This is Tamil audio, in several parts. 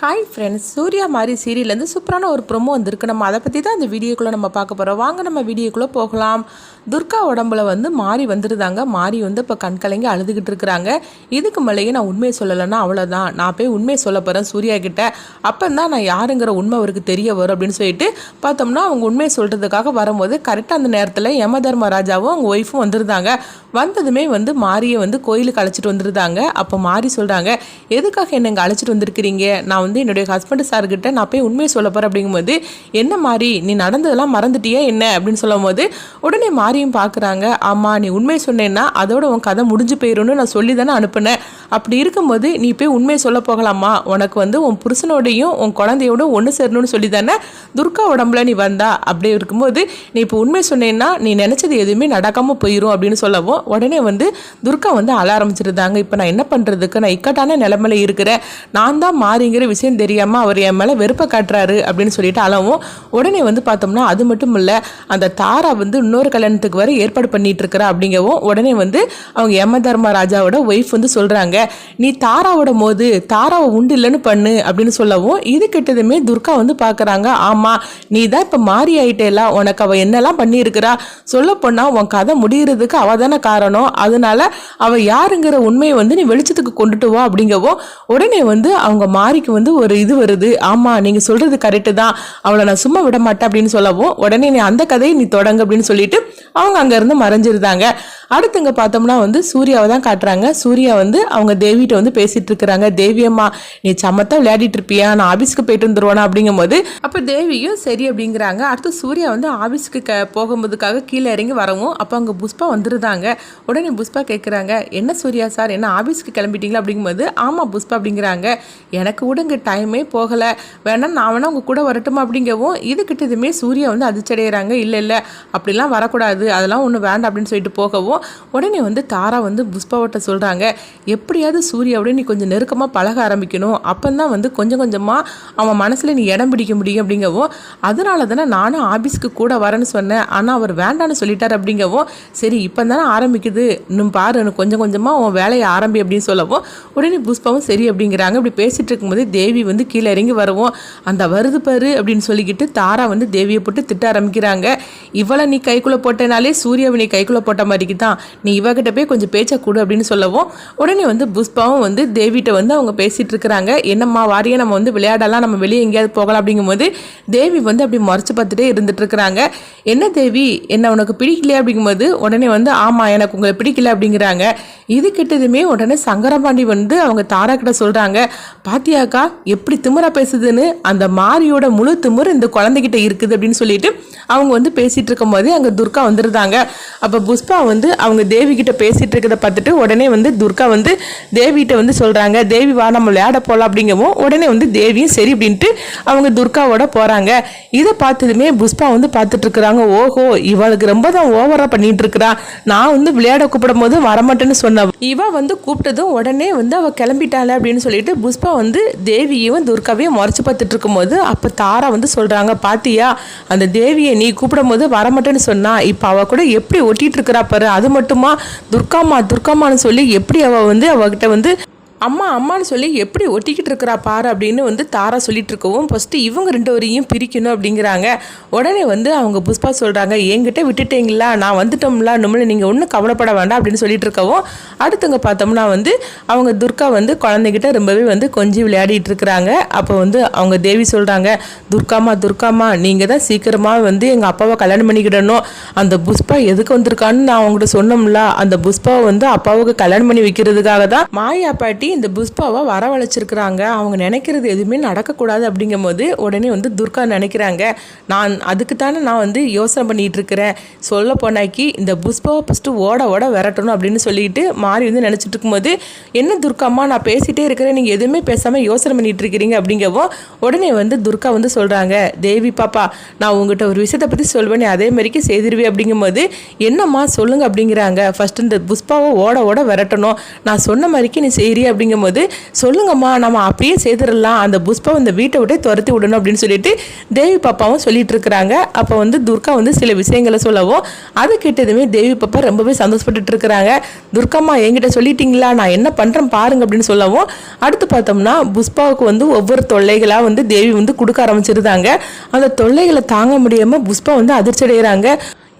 ஹாய் ஃப்ரெண்ட்ஸ் சூர்யா மாதிரி சீரியல்லேருந்து சூப்பரான ஒரு ப்ரொமோ வந்திருக்கு. நம்ம அதை பற்றி தான் அந்த வீடியோக்குள்ளே நம்ம பார்க்க போகிறோம் வாங்க நம்ம வீடியோக்குள்ளே போகலாம். துர்கா உடம்புல வந்து மாறி வந்துருந்தாங்க மாறி வந்து இப்போ கண் கலங்கி அழுதுகிட்டு இருக்கிறாங்க. இதுக்கு மேலேயே நான் உண்மையை சொல்லலைன்னா அவ்வளோதான் நான் போய் உண்மையை சொல்ல போகிறேன் சூர்யா கிட்ட. அப்போ தான் நான் யாருங்கிற உண்மை அவருக்கு தெரிய வரும் அப்படின்னு சொல்லிட்டு பார்த்தோம்னா அவங்க உண்மையை சொல்கிறதுக்காக வரும்போது கரெக்டாக அந்த நேரத்தில் யம தர்மராஜாவும் அவங்க ஒய்ஃபும் வந்திருந்தாங்க. வந்ததுமே வந்து மாரியை வந்து கோயிலுக்கு அழைச்சிட்டு வந்திருந்தாங்க. அப்போ மாறி சொல்கிறாங்க எதுக்காக என்னை அழைச்சிட்டு வந்திருக்கிறீங்க? நான் வந்து என்னுடைய ஹஸ்பண்ட் சார்கிட்ட நான் போய் உண்மையை சொல்ல போகிறேன் அப்படிங்கும்போது என்ன மாறி நீ நடந்ததெல்லாம் மறந்துட்டியா என்ன? அப்படின்னு சொல்லும் போது உடனே மாறியும் பார்க்குறாங்க ஆமாம் நீ உண்மையை சொன்னேன்னா அதோட உன் கதை முடிஞ்சு போயிடும்னு நான் சொல்லி தானே அனுப்புனேன். அப்படி இருக்கும்போது நீ போய் உண்மையை சொல்ல போகலாமா? உனக்கு வந்து உன் புருஷனோடையும் உன் குழந்தையோட ஒன்று சேரணும்னு சொல்லி தானே துர்கா உடம்புல நீ வந்தா? அப்படி இருக்கும்போது நீ இப்போ உண்மை சொன்னேன்னா நீ நினச்சது எதுவுமே நடக்காமல் போயிடும் அப்படின்னு சொல்லவும் உடனே வந்து துர்கா வந்து அழ ஆரம்பிச்சிருந்தாங்க. இப்போ நான் என்ன பண்ணுறதுக்கு நான் இக்கட்டான நிலமையில இருக்கிறேன். நான் தான் மாறிங்கிற விஷயம் தெரியாமல் அவர் என் மேலே வெறுப்பை காட்டுறாரு அப்படின்னு சொல்லிட்டு அழவும். உடனே வந்து பார்த்தோம்னா அது மட்டும் இல்லை அந்த தாரா வந்து இன்னொரு கல்யாணத்துக்கு வர ஏற்பாடு பண்ணிட்டு இருக்கிறா அப்படிங்கவும் உடனே வந்து அவங்க யம தர்மராஜாவோட ஒய்ஃப் வந்து சொல்கிறாங்க நீ தாராவோட போது தாராவை உண்டு இல்லைன்னு பண்ணு அப்படின்னு சொல்லவும் இது கிட்டதுமே துர்கா வந்து பார்க்குறாங்க ஆமாம் நீ தான் இப்போ மாறி ஆயிட்டேலாம் உனக்கு அவள் என்னெல்லாம் பண்ணியிருக்கிறா? சொல்ல போனால் உன் கதை முடிகிறதுக்கு அவ தானே காரணம். அதனால அவள் யாருங்கிற உண்மையை வந்து நீ வெளிச்சத்துக்கு கொண்டுட்டு வா அப்படிங்கவும் உடனே வந்து அவங்க மாறிக்கு வந்து ஒரு இது வருது. ஆமாம் நீங்கள் சொல்கிறது கரெக்டு தான். அவளை நான் சும்மா விட மாட்டேன் அப்படின்னு சொல்லவும் உடனே நீ அந்த கதையை நீ தொடங்கு அப்படின்னு சொல்லிட்டு அவங்க அங்கேருந்து மறைஞ்சிருந்தாங்க. அடுத்துங்க பார்த்தோம்னா வந்து சூர்யாவை தான் காட்டுறாங்க. சூர்யா வந்து அவங்க தேவிகிட்ட வந்து பேசிட்டு இருக்கிறாங்க. தேவியம்மா நீ சமத்தா விளையாடிட்டு இருப்பியா? நான் ஆபீஸ்க்கு போயிட்டு வந்துருவானா? அப்படிங்கும்போது அப்போ தேவியும் சரி அப்படிங்கிறாங்க. அடுத்து சூர்யா வந்து ஆபீஸ்க்கு க போகும்போதுக்காக கீழே இறங்கி வரவும் அப்போ அங்கே புஷ்பா வந்துருந்தாங்க உடனே புஷ்பா கேட்குறாங்க என்ன சூர்யா சார்? என்ன ஆஃபீஸ்க்கு கிளம்பிட்டீங்களா? அப்படிங்கும்போது ஆமாம் புஷ்பா அப்படிங்கிறாங்க. எனக்கு விடுங்க டைமே போகலை. வேணா நான் வேணா உங்கள் கூட வரட்டுமா? அப்படிங்கவும் இது இதுமே சூர்யா வந்து அதிர்ச்சடைகிறாங்க இல்லை இல்லை அப்படிலாம் வரக்கூடாது. அதெல்லாம் ஒன்றும் வேண்டாம் அப்படின்னு சொல்லிட்டு போகவும் உடனே வந்து தாரா வந்து புஷ்பாவட்ட சொல்கிறாங்க எப்படியாவது சூர்யாவோட நீ கொஞ்சம் நெருக்கமாக பழக ஆரம்பிக்கணும். அப்போ தான் வந்து கொஞ்சம் கொஞ்சமாக அவன் மனசில் நீ இடம் பிடிக்க முடியும் அப்படிங்கவும் அதனால தானே நானும் ஆபீஸ்க்கு கூட வரேன்னு சொன்னேன். ஆனால் அவர் வேண்டான்னு சொல்லிட்டார் அப்படிங்கவும் சரி இப்போ தானே ஆரம்பிக்குது. இன்னும் பாரு கொஞ்சம் கொஞ்சமாக உன் வேலையை ஆரம்பி அப்படின்னு சொல்லவும் உடனே புஷ்பாவும் சரி அப்படிங்கிறாங்க. இப்படி பேசிகிட்டு இருக்கும்போது தேவி வந்து கீழே இறங்கி வருவோம். அந்த வருது பாரு அப்படின்னு சொல்லிக்கிட்டு தாரா வந்து தேவியை போட்டு திட்ட ஆரம்பிக்கிறாங்க. இவளை நீ கைக்குள்ளே போட்டனாலே சூர்யாவை நீ கைக்குள்ளே போட்ட மாதிரிக்கு தான் நீ இவகிட்ட போய் கொஞ்சம் பேச்சை கொடு அப்படின்னு சொல்லவும் உடனே வந்து புஷ்பாவும் வந்து தேவிகிட்ட வந்து அவங்க பேசிகிட்டு இருக்கிறாங்க. என்னம்மா வாரியா நம்ம வந்து விளையாடலாம் நம்ம வெளியே எங்கேயாவது போகலாம் அப்படிங்கும்போது தேவி வந்து அப்படி மறைச்சு பார்த்துட்டே இருந்துட்டு இருக்கிறாங்க. என்ன தேவி என்ன உனக்கு பிடிக்கலையா அப்படிங்கும்போது உடனே வந்து ஆமாம் எனக்கு உங்களை பிடிக்கல அப்படிங்கிறாங்க. இது கிட்டதுமே உடனே சங்கரபாண்டி வந்து அவங்க தாரா கிட்ட சொல்கிறாங்க பாத்தியாக்கா எப்படி திமிரா பேசுதுன்னு அந்த மாரியோட முழு திமுறை இந்த குழந்தைகிட்ட இருக்குது அப்படின்னு சொல்லிட்டு அவங்க வந்து பேசிகிட்டு இருக்கும்போதே அங்கே துர்கா வந்துருந்தாங்க. அப்போ புஷ்பா வந்து அவங்க தேவி கிட்ட பேசிட்டு இருக்கிறத பார்த்துட்டு உடனே வந்து துர்கா வந்து தேவிகிட்ட வந்து சொல்கிறாங்க தேவி வா நம்ம விளையாட போகலாம் அப்படிங்கவும் உடனே வந்து தேவியும் சரி அப்படின்ட்டு அவங்க துர்காவோட போகிறாங்க இதை பார்த்ததுமே புஷ்பா வந்து பார்த்துட்டு இருக்கிறாங்க ஓஹோ இவளுக்கு ரொம்ப தான் ஓவராக பண்ணிட்டு இருக்கிறா. நான் வந்து விளையாட கூப்பிடும் போது வரமாட்டேன்னு சொன்னேன் இவ வந்து கூப்பிட்டதும் உடனே வந்து அவள் கிளம்பிட்டாள் அப்படின்னு சொல்லிட்டு புஷ்பா வந்து தேவியையும் துர்காவையும் முறைச்சு பார்த்துட்டு இருக்கும்போது அப்போ தாரா வந்து சொல்கிறாங்க பாத்தியா அந்த தேவியை நீ கூப்பிடும் போது வரமாட்டேன்னு சொன்னா இப்போ அவள் கூட எப்படி ஒட்டிட்டு இருக்கிறா பாரு அது மட்டுமா? துர்காமா துர்காமான்னு சொல்லி எப்படி அவ வந்து அவகிட்ட வந்து அம்மா அம்மான்னு சொல்லி எப்படி ஒட்டிக்கிட்டு இருக்கிறா பாரு அப்படின்னு வந்து தாரா சொல்லிட்டு இருக்கவும் ஃபஸ்ட்டு இவங்க ரெண்டு வரையும் பிரிக்கணும் அப்படிங்கிறாங்க. உடனே வந்து அவங்க புஷ்பா சொல்கிறாங்க என்கிட்ட விட்டுட்டீங்களா? நான் வந்துட்டோம்ல நம்மள நீங்கள் ஒன்றும் கவலைப்பட வேண்டாம் அப்படின்னு சொல்லிட்டு இருக்கவும் அடுத்தவங்க பார்த்தோம்னா வந்து அவங்க துர்கா வந்து குழந்தைகிட்ட ரொம்பவே வந்து கொஞ்சி விளையாடிட்டு இருக்கிறாங்க. அப்போ வந்து அவங்க தேவி சொல்கிறாங்க துர்காமா துர்காமா நீங்கள் தான் சீக்கிரமாக வந்து எங்கள் அப்பாவை கல்யாணம் பண்ணிக்கிடணும். அந்த புஷ்பா எதுக்கு வந்திருக்கான்னு நான் அவங்ககிட்ட சொன்னோம்ல அந்த புஷ்பாவை வந்து அப்பாவுக்கு கல்யாணம் பண்ணி வைக்கிறதுக்காக தான். மாயா பாட்டி இந்த புஷ்பாவை வரவழைச்சிருக்கிறாங்க. அவங்க நினைக்கிறது எதுவுமே நடக்கக்கூடாது அப்படிங்கும் போது உடனே வந்து துர்கா நினைக்கிறாங்க. நான் அதுக்கு தானே நான் வந்து யோசனை பண்ணிகிட்டு இருக்கிறேன் சொல்ல போனாக்கி இந்த புஷ்பாவை ஃபஸ்ட்டு ஓட ஓட விரட்டணும் அப்படின்னு சொல்லிட்டு மாறி வந்து நினச்சிட்டு இருக்கும்போது என்ன துர்காம்மா நான் பேசிகிட்டே இருக்கிறேன். நீங்கள் எதுவுமே பேசாமல் யோசனை பண்ணிகிட்டு இருக்கிறீங்க அப்படிங்கவும் உடனே வந்து துர்கா வந்து சொல்கிறாங்க தேவி பாப்பா நான் உங்ககிட்ட ஒரு விஷயத்தை பற்றி சொல்வேன் அதே மாதிரிக்கு செய்திருவே. அப்படிங்கும்போது என்னம்மா சொல்லுங்க. அப்படிங்கிறாங்க. ஃபஸ்ட்டு இந்த புஷ்பாவை ஓட ஓட விரட்டணும். நான் சொன்ன மாதிரிக்கு நீ செய்கிறீ அப்படிங்கும்போது சொல்லுங்கம்மா நம்ம அப்படியே செய்திடலாம் அந்த புஷ்பா இந்த வீட்டை விட்டு துரத்தி விடணும் அப்படின்னு சொல்லிட்டு தேவி பாப்பாவும் சொல்லிட்டு இருக்கிறாங்க. அப்போ வந்து துர்கா வந்து சில விஷயங்களை சொல்லவும் அது கேட்டதுமே தேவி பாப்பா ரொம்பவே சந்தோஷப்பட்டு இருக்கிறாங்க. துர்காம்மா என்கிட்ட சொல்லிட்டீங்களா? நான் என்ன பண்ணுறேன் பாருங்க அப்படின்னு சொல்லவும் அடுத்து பார்த்தோம்னா புஷ்பாவுக்கு வந்து ஒவ்வொரு தொல்லைகளாக வந்து தேவி வந்து கொடுக்க ஆரம்பிச்சிருந்தாங்க. அந்த தொல்லைகளை தாங்க முடியாமல் புஷ்பா வந்து அதிர்ச்சி அடைகிறாங்க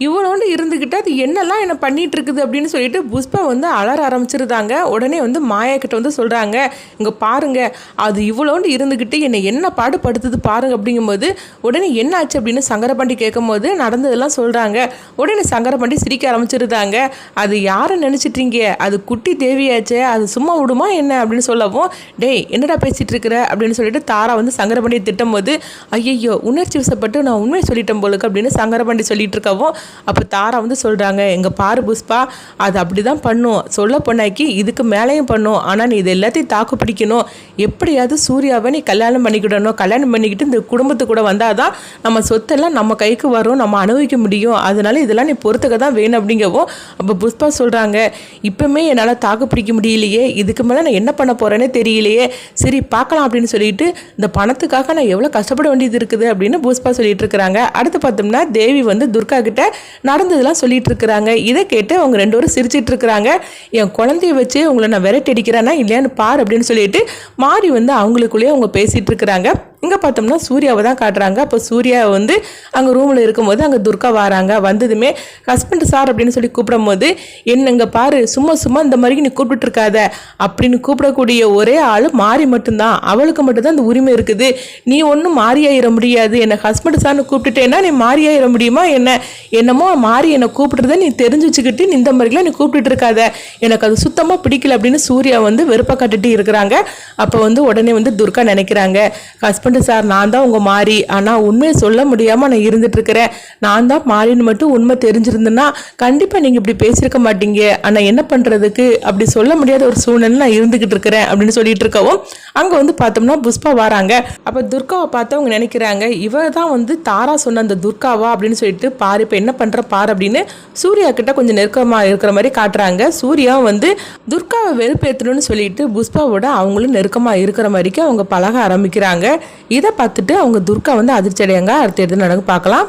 இவ்வளோண்டு இருந்துக்கிட்டு அது என்னெல்லாம் என்ன பண்ணிட்டு இருக்குது அப்படின்னு சொல்லிட்டு புஷ்பா வந்து அலற ஆரம்பிச்சிருந்தாங்க உடனே வந்து மாயா கிட்ட வந்து சொல்கிறாங்க இங்கே பாருங்க அது இவ்வளோண்டு இருந்துக்கிட்டு என்னை என்ன பாடுபடுத்துது பாருங்க அப்படிங்கும்போது உடனே என்ன ஆச்சு அப்படின்னு சங்கரபாண்டி கேட்கும்போது நடந்ததெல்லாம் சொல்கிறாங்க உடனே சங்கரபாண்டி சிரிக்க ஆரம்பிச்சிருந்தாங்க அது யாரை நினச்சிட்றீங்க? அது குட்டி தேவியாச்சே அது சும்மா விடுமா என்ன? அப்படின்னு சொல்லவும் டேய் என்னடா பேசிகிட்டு இருக்கிற அப்படின்னு சொல்லிட்டு தாரா வந்து சங்கரபாண்டியை திட்டும் போது ஐயையோ உணர்ச்சி வசப்பட்டு நான் உண்மையை சொல்லிட்டேன் போலுக்கு அப்படின்னு சங்கரபாண்டி சொல்லிட்டு இருக்கவும் அப்போ தாரா வந்து சொல்கிறாங்க எங்கள் பாரு புஷ்பா அது அப்படி தான் பண்ணும். சொல்ல பொண்ணாக்கி இதுக்கு மேலேயும் பண்ணும். ஆனால் நீ இது எல்லாத்தையும் தாக்கு பிடிக்கணும். எப்படியாவது சூர்யாவை நீ கல்யாணம் பண்ணிக்கிடணும். கல்யாணம் பண்ணிக்கிட்டு இந்த குடும்பத்து கூட வந்தால் தான் நம்ம சொத்தெல்லாம் நம்ம கைக்கு வரும். நம்ம அனுபவிக்க முடியும். அதனால இதெல்லாம் நீ பொறுத்துக்க தான் வேணும் அப்படிங்கவும் அப்போ புஷ்பா சொல்கிறாங்க இப்போமே என்னால் தாக்கு பிடிக்க முடியலையே. இதுக்கு மேலே நான் என்ன பண்ண போகிறேன்னே தெரியலையே. சரி பார்க்கலாம் அப்படின்னு சொல்லிட்டு இந்த பணத்துக்காக நான் எவ்வளோ கஷ்டப்பட வேண்டியது இருக்குது அப்படின்னு புஷ்பா சொல்லிட்டு இருக்கிறாங்க. அடுத்து பார்த்தோம்னா தேவி வந்து துர்கா கிட்ட நடந்ததெல்லாம் சொல்லிட்டு இருக்கிறாங்க. இதை கேட்டு அவங்க ரெண்டு பேரும் சிரிச்சிட்டு இருக்கிறாங்க. என் குழந்தைய வச்சு உங்களை நான் விரட்டி அடிக்கிறேன்னா இல்லையான்னு பார் அப்படின்னு சொல்லிட்டு மாறி வந்து அவங்களுக்குள்ளேயே அவங்க பேசிட்டு இருக்கிறாங்க. இங்கே பார்த்தோம்னா சூர்யாவை தான் காட்டுறாங்க. அப்போ சூர்யா வந்து அங்கே ரூமில் இருக்கும்போது அங்கே துர்கா வராங்க. வந்ததுமே ஹஸ்பண்ட் சார் அப்படின்னு சொல்லி கூப்பிடும்போது என்னங்க பாரு சும்மா சும்மா இந்த மாதிரி நீ கூப்பிட்டுருக்காத அப்படின்னு கூப்பிடக்கூடிய ஒரே ஆள் மாறி மட்டும்தான். அவளுக்கு மட்டும்தான் அந்த உரிமை இருக்குது. நீ ஒன்றும் மாறியாயிட முடியாது. என்னை ஹஸ்பண்ட் சார்னு கூப்பிட்டுட்டேன்னா நீ மாறியாயிட முடியுமா என்ன? என்னமோ மாறி என்னை கூப்பிடுறத நீ தெரிஞ்சு வச்சுக்கிட்டு நீ இந்த மாதிரிலாம் நீ கூப்பிட்டுட்டு இருக்காத எனக்கு அது சுத்தமாக பிடிக்கல. அப்படின்னு சூர்யா வந்து வெறுப்பை கட்டுட்டு இருக்கிறாங்க. அப்போ வந்து உடனே வந்து துர்கா நினைக்கிறாங்க. Husband sir. நான் தான் உங்கள் மாறி. ஆனால் உண்மையை சொல்ல முடியாமல் நான் இருந்துட்டுருக்கிறேன். நான் தான் மாறின்னு மட்டும் உண்மை தெரிஞ்சிருந்தேன்னா கண்டிப்பாக நீங்கள் இப்படி பேசியிருக்க மாட்டீங்க. ஆனால் என்ன பண்ணுறதுக்கு அப்படி சொல்ல முடியாத ஒரு சூழ்நிலை நான் இருந்துக்கிட்டு இருக்கிறேன் அப்படின்னு சொல்லிட்டு இருக்கவும் அங்கே வந்து பார்த்தோம்னா புஷ்பா வராங்க. அப்போ துர்காவை பார்த்து அவங்க நினைக்கிறாங்க இவ தான் வந்து தாரா சொன்ன அந்த துர்காவா அப்படின்னு சொல்லிட்டு பாரு இப்போ என்ன பண்ணுற பாரு அப்படின்னு சூர்யா கிட்ட கொஞ்சம் நெருக்கமாக இருக்கிற மாதிரி காட்டுறாங்க. சூர்யா வந்து துர்காவை வெறுப்பேற்றணும்னு சொல்லிட்டு புஷ்பாவோட அவங்களும் நெருக்கமாக இருக்கிற மாதிரிக்கு அவங்க பழக ஆரம்பிக்கிறாங்க. இதை பார்த்துட்டு அவங்க துர்கா வந்து அதிர்ச்சி அடையாங்க. அடுத்த எடுத்து நடந்து பார்க்கலாம்.